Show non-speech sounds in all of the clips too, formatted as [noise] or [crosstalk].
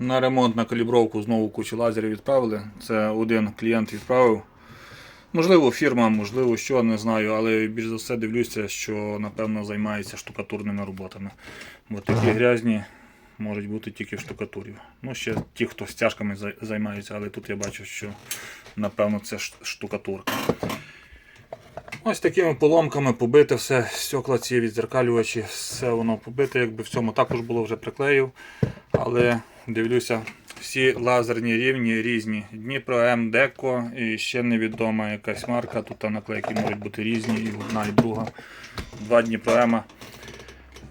На ремонт на калібровку знову кучу лазерів відправили. Це один клієнт відправив. Можливо, фірма, можливо, що, не знаю, але більш за все дивлюся, що напевно займається штукатурними роботами. Бо такі грязні можуть бути тільки в штукатурі. Ну, ще ті, хто стяжками зай- займаються, але тут я бачу, що напевно це штукатурка. Ось такими поломками побите все, стекла ці відзеркалювачі, все воно побите, якби в цьому також було вже приклеїв. Але дивлюся, всі лазерні рівні різні. Дніпро М Деко і ще невідома якась марка. Тут там наклейки можуть бути різні, і одна, і друга. Два Дніпро М.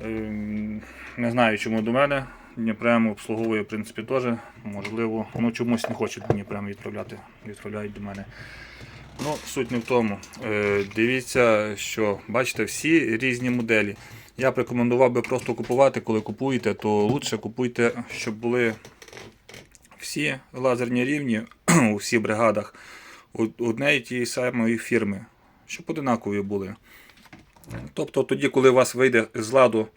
Ем, Не знаю, чому до мене. Дніпрем обслуговує, в принципі, теж. Можливо, ну чомусь не хочуть Дніпрем відправляти, відправляють до мене. Ну, суть не в тому. Е, дивіться, що бачите, всі різні моделі. Я б рекомендував би просто купувати, коли купуєте, то лучше купуйте, щоб були всі лазерні рівні [clears throat] у всіх бригадах од- однієї тієї самої фірми, щоб одинакові були. Тобто тоді, коли у вас вийде з ладу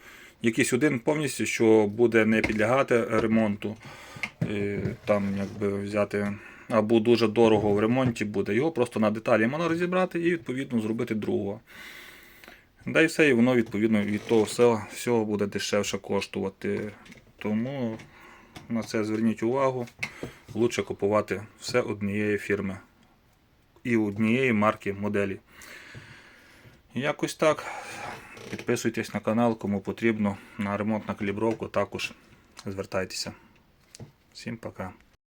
якийсь один повністю, що буде не підлягати ремонту, е, там якби взяти або дуже дорого в ремонті буде, його просто на деталі можна розібрати і відповідно зробити другого. Да і все, і воно відповідно від того всього, всього буде дешевше коштувати. Тому на це зверніть увагу. Лучше купувати все однієї фірми і однієї марки моделі. Якось так. Підписуйтесь на канал, кому потрібно на ремонт на калібровку також звертайтеся. Всім пока.